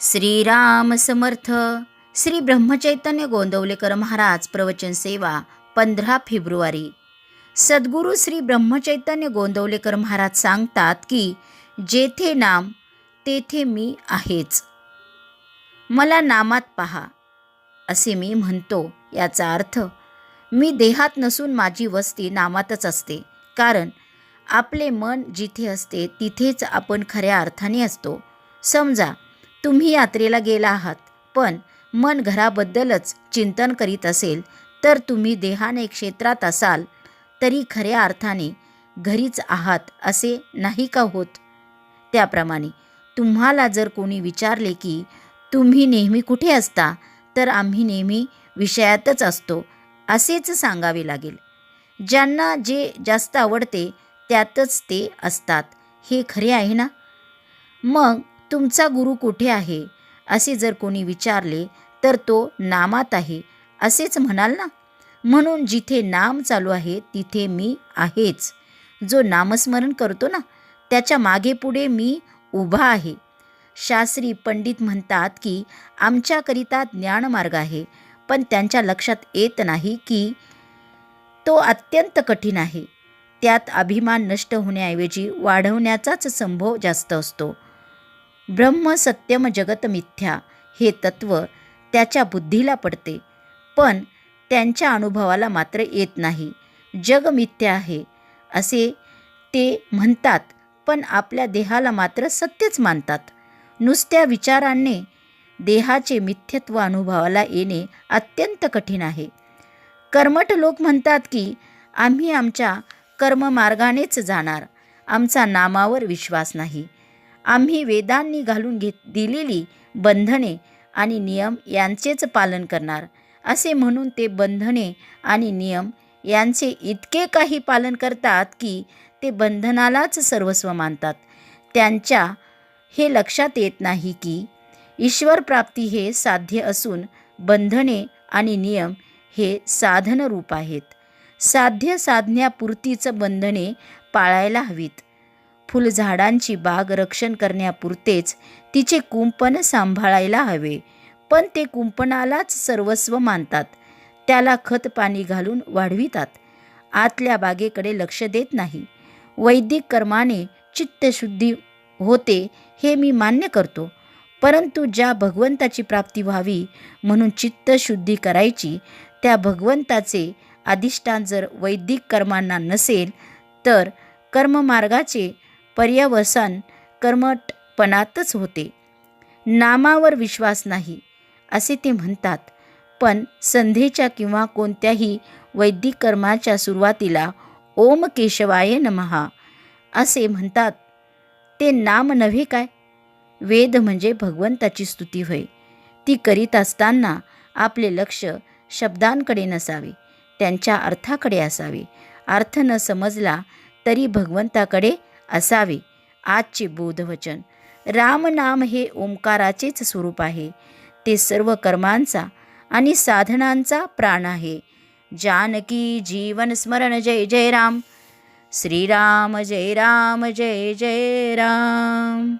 श्रीराम समर्थ. श्री ब्रह्मचैतन्य गोंदवलेकर महाराज प्रवचन सेवा पंधरा फेब्रुवारी. सद्गुरू श्री ब्रह्मचैतन्य गोंदवलेकर महाराज सांगतात की जेथे नाम तेथे मी आहेच. मला नामात पहा. असे मी म्हणतो याचा अर्थ मी देहात नसून माझी वस्ती नामातच असते कारण आपले मन जिथे असते तिथेच आपण खऱ्या अर्थाने असतो. समजा तुम्ही यात्रेला गेला आहात पण मन घराबद्दलच चिंतन करीत असेल तर तुम्ही देहाने क्षेत्रात असाल तरी खऱ्या अर्थाने घरीच आहात असे नाही का होत? त्याप्रमाणे तुम्हाला जर कोणी विचारले की तुम्ही नेहमी कुठे असता? तर आम्ही नेहमी विषयातच असतो असेच सांगावे लागेल. ज्यांना जे जास्त आवडते त्यातच ते असतात. हे खरे आहे ना? मग तुमचा गुरु कुठे आहे? असे जर कोणी विचारले तर तो नामात आहे. असेच म्हणाल ना? म्हणून जिथे नाम चालू आहे तिथे मी आहेच. जो नामस्मरण करतो ना त्याच्यामागे पुढे मी उभा आहे. शास्त्री पंडित म्हणतात की आमच्याकरिता ज्ञानमार्ग आहे पण त्यांच्या लक्षात येत नाही की तो अत्यंत कठीण आहे. त्यात अभिमान नष्ट होण्याऐवजी वाढवण्याचाच संभव जास्त असतो. ब्रह्म सत्यम जगत मिथ्या हे तत्व त्याच्या बुद्धीला पडते. पण त्यांच्या अनुभवाला मात्र येत नाही. जग मिथ्या आहे असे ते म्हणतात पण आपल्या देहाला मात्र सत्यच मानतात. नुसत्या विचारांनी देहाचे मिथ्यत्व अनुभवाला येणे अत्यंत कठीण आहे. कर्मठ लोक म्हणतात की आम्ही आमच्या कर्ममार्गानेच जाणार. आमचा नामावर विश्वास नाही. आम्ही वेदांनी घालून घेत दिलेली बंधने आणि नियम यांचेच पालन करणार. असे म्हणून ते बंधने आणि नियम यांचे इतके काही पालन करतात की ते बंधनालाच सर्वस्व मानतात. त्यांच्या हे लक्षात येत नाही की ईश्वर प्राप्ती हे साध्य असून बंधने आणि नियम हे साधनरूप आहेत. साध्य साधण्यापुरतीच बंधने पाळायला हवीत. फुलझाडांची बाग रक्षण करण्यापुरतेच तिचे कुंपण सांभाळायला हवे. पण ते कुंपणालाच सर्वस्व मानतात. त्याला खत पाणी घालून वाढवितात. आतल्या बागेकडे लक्ष देत नाही. वैदिक कर्माने चित्तशुद्धी होते हे मी मान्य करतो. परंतु ज्या भगवंताची प्राप्ती व्हावी म्हणून चित्तशुद्धी करायची त्या भगवंताचे अधिष्ठान जर वैदिक कर्मांना नसेल तर कर्ममार्गाचे पर्यवसन कर्मटपणातच होते. नामावर विश्वास नाही असे ते म्हणतात. पण संधेच्या किंवा कोणत्याही वैदिक कर्माच्या सुरुवातीला ओम केशवाय नमहा असे म्हणतात. ते नाम नव्हे काय? वेद म्हणजे भगवंताची स्तुती होय. ती करीत असताना आपले लक्ष शब्दांकडे नसावे त्यांच्या अर्थाकडे असावे. अर्थ न समजला तरी भगवंताकडे असावे. आजचे बोधवचन. रामनाम हे ओंकाराचेच स्वरूप आहे. ते सर्व कर्मांचा आणि साधनांचा प्राण आहे. जानकी जीवन स्मरण जय जय राम. श्रीराम जय राम जय जय राम.